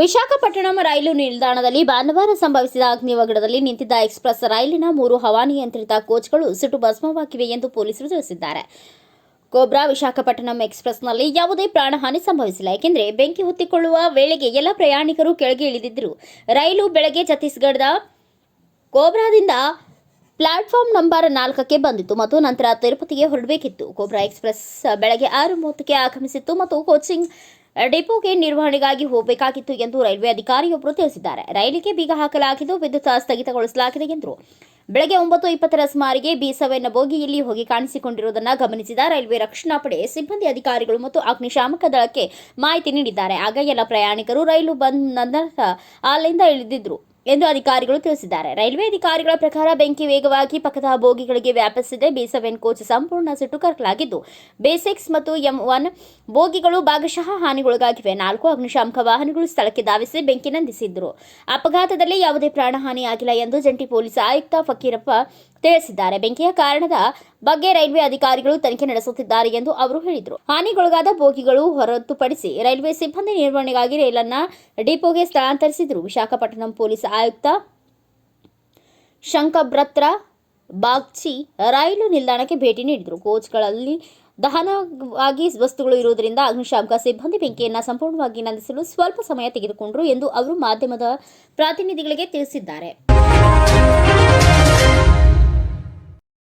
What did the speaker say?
ವಿಶಾಖಪಟ್ಟಣಂ ರೈಲು ನಿಲ್ದಾಣದಲ್ಲಿ ಭಾನುವಾರ ಸಂಭವಿಸಿದ ಅಗ್ನಿವಘಡದಲ್ಲಿ ನಿಂತಿದ್ದ ಎಕ್ಸ್ಪ್ರೆಸ್ ರೈಲಿನ ಮೂರು ಹವಾನಿಯಂತ್ರಿತ ಕೋಚ್ಗಳು ಸುಟ್ಟು ಭಸ್ಮವಾಗಿವೆ ಎಂದು ಪೊಲೀಸರು ತಿಳಿಸಿದ್ದಾರೆ. ಕೋಬ್ರಾ ವಿಶಾಖಪಟ್ಟಣಂ ಎಕ್ಸ್ಪ್ರೆಸ್ನಲ್ಲಿ ಯಾವುದೇ ಪ್ರಾಣಹಾನಿ ಸಂಭವಿಸಿಲ್ಲ, ಏಕೆಂದರೆ ಬೆಂಕಿ ಹೊತ್ತಿಕೊಳ್ಳುವ ವೇಳೆಗೆ ಎಲ್ಲ ಪ್ರಯಾಣಿಕರು ಕೆಳಗೆ ಇಳಿದಿದ್ದರು. ರೈಲು ಬೆಳಗ್ಗೆ ಛತ್ತೀಸ್ಗಢದ ಕೋಬ್ರಾದಿಂದ ಪ್ಲಾಟ್ಫಾರ್ಮ್ ನಂಬರ್ ನಾಲ್ಕಕ್ಕೆ ಬಂದಿತ್ತು ಮತ್ತು ನಂತರ ತಿರುಪತಿಗೆ ಹೊರಡಬೇಕಿತ್ತು. ಕೋಬ್ರಾ ಎಕ್ಸ್ಪ್ರೆಸ್ ಬೆಳಗ್ಗೆ ಆರು ಮೂವತ್ತಕ್ಕೆ ಆಗಮಿಸಿತ್ತು ಮತ್ತು ಕೋಚಿಂಗ್ ಡಿಪೋಗೆ ನಿರ್ವಹಣೆಗಾಗಿ ಹೋಗಬೇಕಾಗಿತ್ತು ಎಂದು ರೈಲ್ವೆ ಅಧಿಕಾರಿಯೊಬ್ಬರು ತಿಳಿಸಿದ್ದಾರೆ. ರೈಲಿಗೆ ಬೀಗ ಹಾಕಲಾಗಿದ್ದು ವಿದ್ಯುತ್ ಸ್ಥಗಿತಗೊಳಿಸಲಾಗಿದೆ ಎಂದರು. ಬೆಳಗ್ಗೆ ಒಂಬತ್ತು ಇಪ್ಪತ್ತರ ಸುಮಾರಿಗೆ ಬಿ ಸೆವೆನ್ ಬೋಗಿಯಲ್ಲಿ ಹೋಗಿ ಕಾಣಿಸಿಕೊಂಡಿರುವುದನ್ನು ಗಮನಿಸಿದ ರೈಲ್ವೆ ರಕ್ಷಣಾ ಪಡೆ ಸಿಬ್ಬಂದಿ ಅಧಿಕಾರಿಗಳು ಮತ್ತು ಅಗ್ನಿಶಾಮಕ ದಳಕ್ಕೆ ಮಾಹಿತಿ ನೀಡಿದ್ದಾರೆ. ಆಗ ಎಲ್ಲ ಪ್ರಯಾಣಿಕರು ರೈಲು ಬಂದ್ ನಂತರ ಅಲ್ಲಿಂದ ಇಳಿದಿದ್ರು. ಎಂದು ಅಧಿಕಾರಿಗಳು ತಿಳಿಸಿದ್ದಾರೆ. ರೈಲ್ವೆ ಅಧಿಕಾರಿಗಳ ಪ್ರಕಾರ ಬೆಂಕಿ ವೇಗವಾಗಿ ಪಕ್ಕದ ಬೋಗಿಗಳಿಗೆ ವ್ಯಾಪಿಸಿದೆ. ಬಿ ಕೋಚ್ ಸಂಪೂರ್ಣ ಸುಟ್ಟು ಕರಕಲಾಗಿದ್ದು ಬೇಸಿಕ್ಸ್ ಮತ್ತು ಎಂ ಒನ್ ಬೋಗಿಗಳು ಭಾಗಶಃ ಹಾನಿಗೊಳಗಾಗಿವೆ. ನಾಲ್ಕು ಅಗ್ನಿಶಾಮಕ ವಾಹನಗಳು ಸ್ಥಳಕ್ಕೆ ಧಾವಿಸಿ ಬೆಂಕಿ ನಂದಿಸಿದ್ರು. ಅಪಘಾತದಲ್ಲಿ ಯಾವುದೇ ಪ್ರಾಣಹಾನಿಯಾಗಿಲ್ಲ ಎಂದು ಜಂಟಿ ಪೊಲೀಸ್ ಆಯುಕ್ತ ಫಕೀರಪ್ಪ ತಿಳಿಸಿದ್ದಾರೆ. ಬೆಂಕಿಯ ಕಾರಣದ ಬಗ್ಗೆ ರೈಲ್ವೆ ಅಧಿಕಾರಿಗಳು ತನಿಖೆ ನಡೆಸುತ್ತಿದ್ದಾರೆ ಎಂದು ಅವರು ಹೇಳಿದರು. ಹಾನಿಗೊಳಗಾದ ಬೋಗಿಗಳು ಹೊರತುಪಡಿಸಿ ರೈಲ್ವೆ ಸಿಬ್ಬಂದಿ ನಿರ್ವಹಣೆಗಾಗಿ ರೈಲನ್ನ ಡಿಪೋಗೆ ಸ್ಥಳಾಂತರಿಸಿದರು. ವಿಶಾಖಪಟ್ಟಣಂ ಪೊಲೀಸ್ ಆಯುಕ್ತ ಶಂಕಬ್ರತ್ರ ಬಾಗ್ಚಿ ರೈಲು ನಿಲ್ದಾಣಕ್ಕೆ ಭೇಟಿ ನೀಡಿದರು. ಕೋಚ್ಗಳಲ್ಲಿ ದಹನವಾಗಿ ವಸ್ತುಗಳು ಇರುವುದರಿಂದ ಅಗ್ನಿಶಾಮಕ ಸಿಬ್ಬಂದಿ ಬೆಂಕಿಯನ್ನು ಸಂಪೂರ್ಣವಾಗಿ ನಂದಿಸಲು ಸ್ವಲ್ಪ ಸಮಯ ತೆಗೆದುಕೊಂಡರು ಎಂದು ಅವರು ಮಾಧ್ಯಮದ ಪ್ರತಿನಿಧಿಗಳಿಗೆ ತಿಳಿಸಿದ್ದಾರೆ.